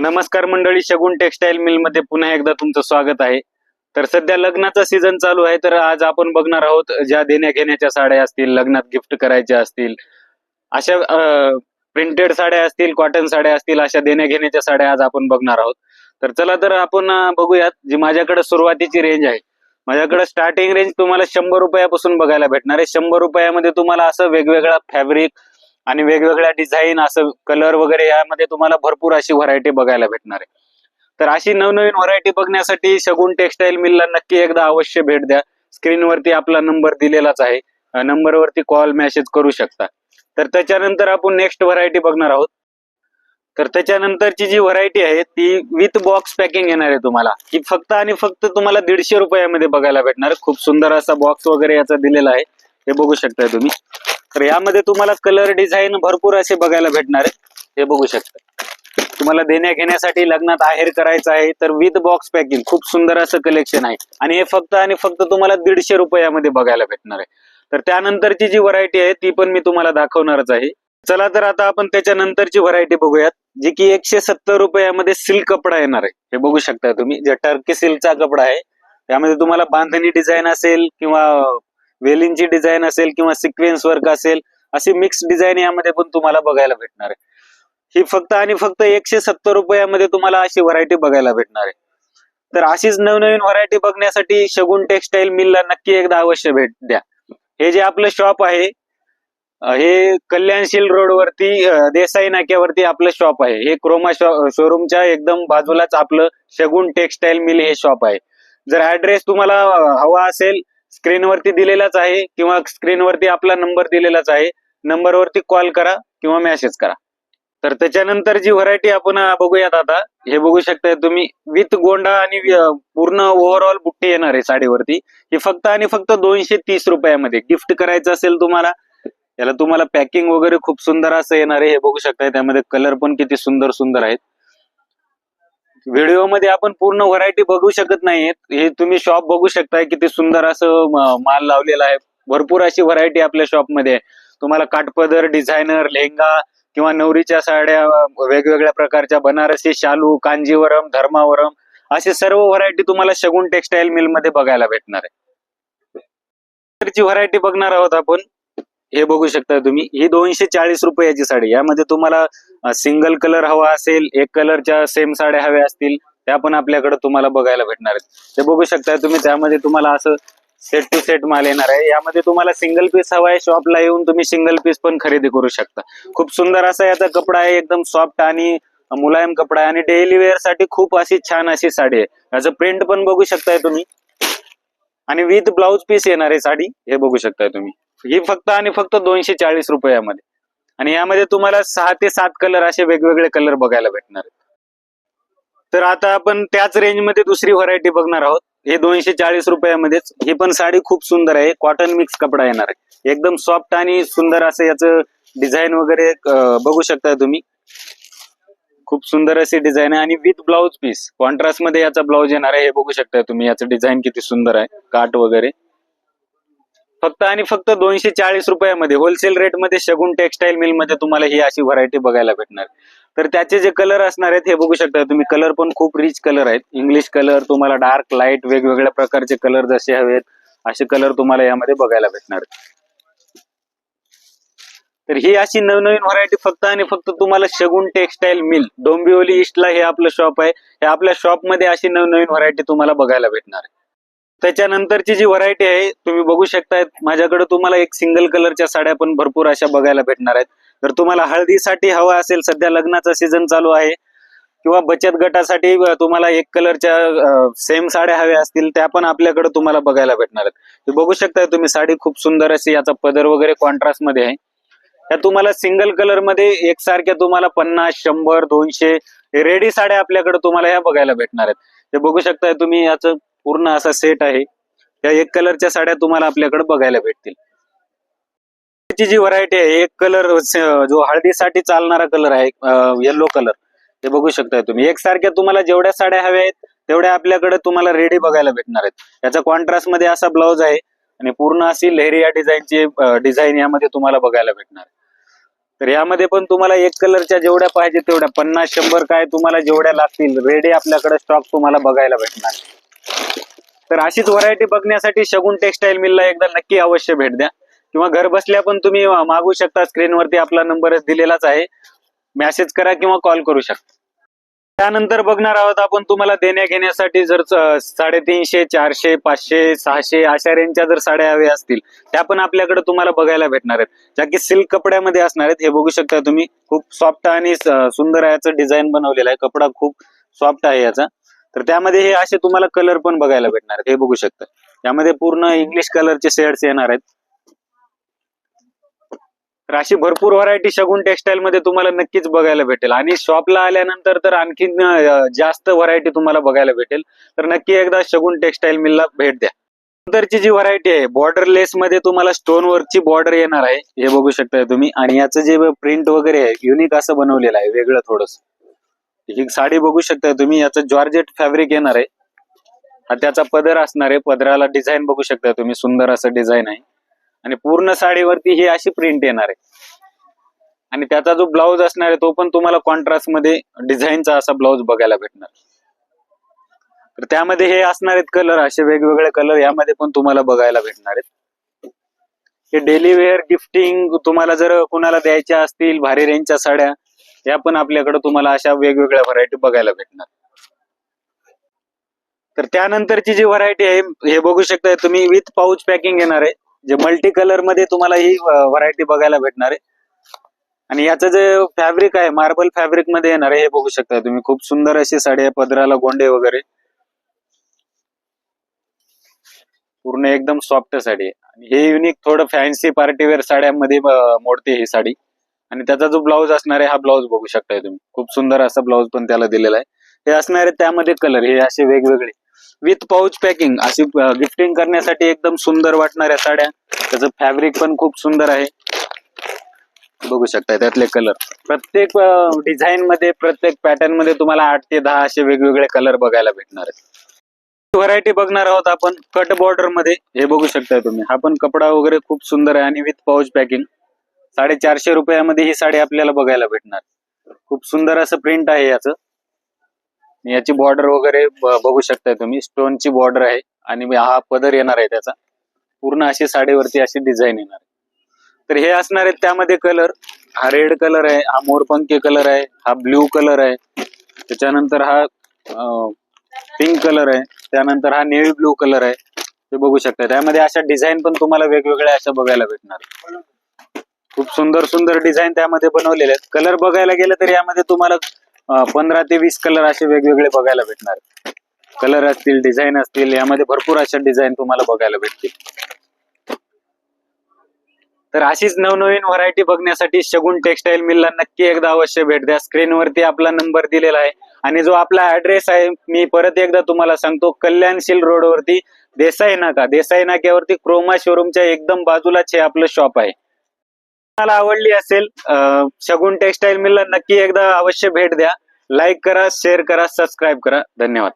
तर नमस्कार मंडळी शगुन टेक्सटाईल मिलमध्ये पुन्हा एकदा तुमचं स्वागत आहे. तर सध्या लग्नाचा सीझन चालू आहे तर आज आपण बघणार आहोत ज्या देण्या घेण्याच्या साड्या असतील लग्नात गिफ्ट करायच्या असतील अशा प्रिंटेड साड्या असतील कॉटन साड्या असतील अशा देण्या घेण्याच्या साड्या आज आपण बघणार आहोत. तर चला तर आपण बघूयात जी माझ्याकडे सुरुवातीची रेंज आहे. माझ्याकडे स्टार्टिंग रेंज तुम्हाला शंभर रुपयापासून बघायला भेटणार आहे. शंभर रुपयामध्ये तुम्हाला असं वेगवेगळा फॅब्रिक आणि वेगवेगळ्या डिझाईन असं कलर वगैरे यामध्ये तुम्हाला भरपूर अशी व्हरायटी बघायला भेटणार आहे. तर अशी नवनवीन व्हरायटी बघण्यासाठी शगुन टेक्सटाईल मिलला नक्की एकदा अवश्य भेट द्या. स्क्रीनवरती आपला नंबर दिलेलाच आहे. नंबरवरती कॉल मेसेज करू शकता. तर त्याच्यानंतर आपण नेक्स्ट व्हरायटी बघणार आहोत. तर त्याच्यानंतरची जी व्हरायटी आहे ती विथ बॉक्स पॅकिंग येणार आहे तुम्हाला. की फक्त आणि फक्त तुम्हाला दीडशे रुपयामध्ये बघायला भेटणार. खूप सुंदर असा बॉक्स वगैरे याचा दिलेला आहे. हे बघू शकताय तुम्ही. तर यामध्ये तुम्हाला कलर डिझाईन भरपूर असे बघायला भेटणार आहे हे बघू शकता. तुम्हाला देण्या घेण्यासाठी लग्नात आहेर करायचं आहे तर विथ बॉक्स पॅकिंग खूप सुंदर असं कलेक्शन आहे. आणि हे फक्त आणि फक्त तुम्हाला दीडशे रुपयामध्ये बघायला भेटणार आहे. तर त्यानंतरची जी व्हरायटी आहे ती पण मी तुम्हाला दाखवणारच आहे. चला तर आता आपण त्याच्यानंतरची व्हरायटी बघूयात जी की एकशे सत्तर रुपयामध्ये सिल्क कपडा येणार आहे. हे बघू शकता तुम्ही जे टर्की सिल्कचा कपडा आहे. त्यामध्ये तुम्हाला बांधणी डिझाईन असेल किंवा वेलींची डिझाईन असेल किंवा सिक्वेन्स वर्क असेल अशी मिक्स डिझाईन यामध्ये पण तुम्हाला बघायला भेटणार आहे. ही फक्त आणि फक्त एकशे सत्तर रुपयामध्ये तुम्हाला अशी व्हरायटी बघायला भेटणार आहे. तर अशीच नवनवीन व्हरायटी बघण्यासाठी शगुन टेक्सटाईल मिलला नक्की एकदा अवश्य भेट द्या. हे जे आपलं शॉप आहे हे कल्याणशील रोडवरती देसाई नाक्यावरती आपलं शॉप आहे. हे क्रोमा शोरूमच्या एकदम बाजूलाच आपलं शगुन टेक्सटाईल मिल हे शॉप आहे. जर ऍड्रेस तुम्हाला हवा असेल स्क्रीनवरती दिलेलाच आहे किंवा स्क्रीनवरती आपला नंबर दिलेलाच आहे. नंबरवरती कॉल करा किंवा मेसेज करा. तर त्याच्यानंतर जी व्हरायटी आपण बघूयात आता हे बघू शकताय तुम्ही. विथ गोंडा आणि पूर्ण ओव्हरऑल बुट्टी येणार आहे साडीवरती. हे फक्त आणि फक्त दोनशे तीस रुपयामध्ये. गिफ्ट करायचं असेल तुम्हाला याला तुम्हाला पॅकिंग वगैरे खूप सुंदर असं येणार आहे. हे बघू शकताय त्यामध्ये कलर पण किती सुंदर सुंदर आहेत. व्हिडिओमध्ये आपण पूर्ण व्हरायटी बघू शकत नाही हे तुम्ही शॉप बघू शकताय किती सुंदर असं माल लावलेला आहे. भरपूर अशी व्हरायटी आपल्या शॉपमध्ये तुम्हाला काटपदर डिझायनर लेहंगा किंवा नवरीच्या साड्या वेगवेगळ्या प्रकारच्या बनारसी शालू कांजीवरम धर्मावरम असे सर्व व्हरायटी तुम्हाला शगुन टेक्सटाईल मिलमध्ये बघायला भेटणार आहे. व्हरायटी बघणार आहोत आपण हे बघू शकता तुम्ही. ही दोनशे चाळीस रुपयाची साडी यामध्ये तुम्हाला सिंगल कलर हवा असेल एक कलरच्या सेम साड्या हव्या असतील त्या पण आपल्याकडे तुम्हाला बघायला भेटणार आहेत. ते बघू शकता तुम्ही त्यामध्ये तुम्हाला असं सेट टू सेट माल येणार आहे. यामध्ये तुम्हाला सिंगल पीस हवा आहे शॉपला येऊन तुम्ही सिंगल पीस पण खरेदी करू शकता. खूप सुंदर असा याचा कपडा आहे एकदम सॉफ्ट आणि मुलायम कपडा आहे आणि डेली वेअरसाठी खूप अशी छान अशी साडी आहे. याचं प्रिंट पण बघू शकताय तुम्ही. आणि विथ ब्लाउज पीस येणार आहे साडी हे बघू शकताय तुम्ही. ही फक्त आणि फक्त दोनशे चाळीस रुपयामध्ये. आणि यामध्ये तुम्हाला सहा ते सात कलर असे वेगवेगळे कलर बघायला भेटणार आहेत. तर आता आपण त्याच रेंजमध्ये दुसरी व्हरायटी बघणार आहोत. हे दोनशे चाळीस रुपयामध्येच. ही पण साडी खूप सुंदर आहे. कॉटन मिक्स कपडा येणार आहे. एकदम सॉफ्ट आणि सुंदर असं याचं डिझाईन वगैरे बघू शकता तुम्ही. खूप सुंदर अशी डिझाईन आहे. आणि विथ ब्लाउज पीस कॉन्ट्रास्टमध्ये याचा ब्लाउज येणार आहे. हे बघू शकता तुम्ही. याचं डिझाईन किती सुंदर आहे. काट वगैरे. फक्त आणि फक्त दोनशे चाळीस रुपयामध्ये होलसेल रेटमध्ये शगुन टेक्सटाईल मिलमध्ये तुम्हाला ही अशी व्हरायटी बघायला भेटणार. तर त्याचे जे कलर असणार आहेत हे बघू शकता तुम्ही. कलर पण खूप रिच कलर आहेत. इंग्लिश कलर तुम्हाला डार्क लाइट वेगवेगळ्या प्रकारचे कलर जसे हवेत असे कलर तुम्हाला यामध्ये बघायला भेटणार. तर ही अशी नवनवीन व्हरायटी फक्त आणि फक्त तुम्हाला शगुन टेक्सटाईल मिल डोंबिवली ईस्टला हे आपलं शॉप आहे. हे आपल्या शॉपमध्ये अशी नवनवीन व्हरायटी तुम्हाला बघायला भेटणार. आहे त्याच्यानंतरची जी व्हरायटी आहे तुम्ही बघू शकताय माझ्याकडे तुम्हाला एक सिंगल कलरच्या साड्या पण भरपूर अशा बघायला भेटणार आहेत. जर तुम्हाला हळदीसाठी हवा असेल सध्या लग्नाचा सीझन चालू आहे किंवा बचत गटासाठी तुम्हाला एक कलरच्या सेम साड्या हव्या असतील त्या पण आपल्याकडे तुम्हाला बघायला भेटणार आहेत. बघू शकताय तुम्ही साडी खूप सुंदर अशी याचा पदर वगैरे कॉन्ट्रास्टमध्ये आहे. या तुम्हाला सिंगल कलरमध्ये एकसारख्या तुम्हाला पन्नास शंभर दोनशे रेडी साड्या आपल्याकडे तुम्हाला ह्या बघायला भेटणार आहेत. बघू शकताय तुम्ही याचं पूर्ण असा सेट आहे. या एक कलरच्या साड्या तुम्हाला आपल्याकडे बघायला भेटतील. त्याची जी व्हरायटी आहे एक कलर जो हळदीसाठी चालणारा कलर आहे येलो कलर हे बघू शकताय तुम्ही. एकसारख्या तुम्हाला जेवढ्या साड्या हव्या आहेत तेवढ्या आपल्याकडे तुम्हाला रेडी बघायला भेटणार आहेत. याचा कॉन्ट्रास्टमध्ये असा ब्लाउज आहे आणि पूर्ण अशी लहरिया डिझाईनची डिझाईन यामध्ये तुम्हाला बघायला भेटणार आहे. तर यामध्ये पण तुम्हाला एक कलरच्या जेवढ्या पाहिजे तेवढ्या पन्नास शंभर काय तुम्हाला जेवढ्या लागतील रेडी आपल्याकडे स्टॉक तुम्हाला बघायला भेटणार तर अशीच व्हरायटी बघण्यासाठी शगुन टेक्सटाईल मिलला एकदा नक्की अवश्य भेट द्या. किंवा घर बसल्या पण तुम्ही मागू शकता स्क्रीनवरती आपला नंबरच दिलेलाच आहे. मेसेज करा किंवा कॉल करू शकता. त्यानंतर बघणार आहोत आपण तुम्हाला देण्या घेण्यासाठी जर साडेतीनशे चारशे पाचशे सहाशे अशा रेंजच्या जर साड्या हव्या असतील त्या पण आपल्याकडे तुम्हाला बघायला भेटणार आहेत. ज्या की सिल्क कपड्यामध्ये असणार आहेत हे बघू शकता तुम्ही. खूप सॉफ्ट आणि सुंदर याचं डिझाईन बनवलेलं आहे. कपडा खूप सॉफ्ट आहे याचा. तर त्यामध्ये हे असे तुम्हाला कलर पण बघायला भेटणार आहेत. हे बघू शकता. त्यामध्ये पूर्ण इंग्लिश कलरचे शेड्स येणार आहेत. तर अशी भरपूर व्हरायटी शगुन टेक्सटाईल मध्ये तुम्हाला नक्कीच बघायला भेटेल. आणि शॉपला आल्यानंतर तर आणखीन जास्त व्हरायटी तुम्हाला बघायला भेटेल. तर नक्की एकदा शगुन टेक्सटाईल मिलला भेट द्या. नंतरची जी व्हरायटी आहे बॉर्डर लेस मध्ये तुम्हाला स्टोन वर्कची बॉर्डर येणार आहे. हे बघू शकताय तुम्ही. आणि याचं जे प्रिंट वगैरे आहे युनिक असं बनवलेलं आहे वेगळं थोडस. ही साडी बघू शकताय तुम्ही याचं जॉर्जेट फॅब्रिक येणार आहे. हा त्याचा पदर असणार आहे पदराला डिझाईन बघू शकता तुम्ही सुंदर असं डिझाईन आहे. आणि पूर्ण साडीवरती ही अशी प्रिंट येणार आहे. आणि त्याचा जो ब्लाऊज असणार आहे तो पण तुम्हाला कॉन्ट्रास्टमध्ये डिझाईनचा असा ब्लाऊज बघायला भेटणार. तर त्यामध्ये हे असणार आहेत कलर असे वेगवेगळे कलर यामध्ये पण तुम्हाला बघायला भेटणार आहेत. हे डेली वेअर गिफ्टिंग तुम्हाला जर कुणाला द्यायच्या असतील भारी रेंजच्या साड्या या पण आपल्याकडे तुम्हाला अशा वेगवेगळ्या व्हरायटी बघायला भेटणार. तर त्यानंतरची जी व्हरायटी आहे हे बघू शकता तुम्ही विथ पाऊच पॅकिंग येणार आहे. जे मल्टी कलरमध्ये तुम्हाला ही व्हरायटी बघायला भेटणार आहे. आणि याचं जे फॅब्रिक आहे मार्बल फॅब्रिकमध्ये येणार आहे हे बघू शकता तुम्ही. खूप सुंदर अशी साडी आहे पदराला गोंडे वगैरे. पूर्ण एकदम सॉफ्ट साडी आहे. आणि हे युनिक थोडं फॅन्सी पार्टीवेअर साड्यांमध्ये मोडते ही साडी. आणि त्याचा जो ब्लाऊज असणार आहे हा ब्लाऊज बघू शकताय तुम्ही. खूप सुंदर असा ब्लाऊज पण त्याला दिलेला आहे. हे असणार आहे त्यामध्ये कलर हे असे वेगवेगळे. विथ पाऊच पॅकिंग अशी गिफ्टिंग करण्यासाठी एकदम सुंदर वाटणाऱ्या साड्या. त्याचं फॅब्रिक पण खूप सुंदर आहे. बघू शकताय त्यातले कलर प्रत्येक डिझाईन मध्ये प्रत्येक पॅटर्नमध्ये तुम्हाला आठ ते दहा असे वेगवेगळे कलर बघायला भेटणार आहेत. व्हरायटी बघणार आहोत आपण कट बॉर्डरमध्ये. हे बघू शकताय तुम्ही. हा पण कपडा वगैरे खूप सुंदर आहे आणि विथ पाऊच पॅकिंग साडेचारशे रुपयामध्ये ही साडी आपल्याला बघायला भेटणार. खूप सुंदर असं प्रिंट आहे याचं. याची बॉर्डर वगैरे बघू शकताय तुम्ही. स्टोनची बॉर्डर आहे आणि हा पदर येणार आहे त्याचा. पूर्ण अशी साडीवरती अशी डिझाईन येणार आहे. तर हे असणार आहेत त्यामध्ये कलर हा रेड कलर आहे हा मोरपंखी कलर आहे हा ब्ल्यू कलर आहे. त्याच्यानंतर हा पिंक कलर आहे. त्यानंतर हा नेव्ही ब्लू कलर आहे. ते बघू शकता त्यामध्ये अशा डिझाईन पण तुम्हाला वेगवेगळ्या अशा बघायला भेटणार खूप सुंदर सुंदर डिझाईन त्यामध्ये बनवलेले आहेत. कलर बघायला गेलं तर यामध्ये तुम्हाला पंधरा ते वीस कलर असे वेगवेगळे बघायला भेटणार. कलर असतील डिझाईन असतील यामध्ये भरपूर अशा डिझाईन तुम्हाला बघायला भेटतील. तर अशीच नवनवीन व्हरायटी बघण्यासाठी शगुन टेक्सटाईल मिलला नक्की एकदा अवश्य भेट द्या. स्क्रीनवरती आपला नंबर दिलेला आहे. आणि जो आपला ऍड्रेस आहे मी परत एकदा तुम्हाला सांगतो कल्याणशील रोडवरती देसाई नाका. देसाई नाक्यावरती क्रोमा शोरूमच्या एकदम बाजूलाच हे आपलं शॉप आहे. तुम्हाला आवडली असेल शगुन टेक्सटाईल मिलला नक्की एकदा अवश्य भेट द्या. लाईक करा शेअर करा सबस्क्राईब करा. धन्यवाद.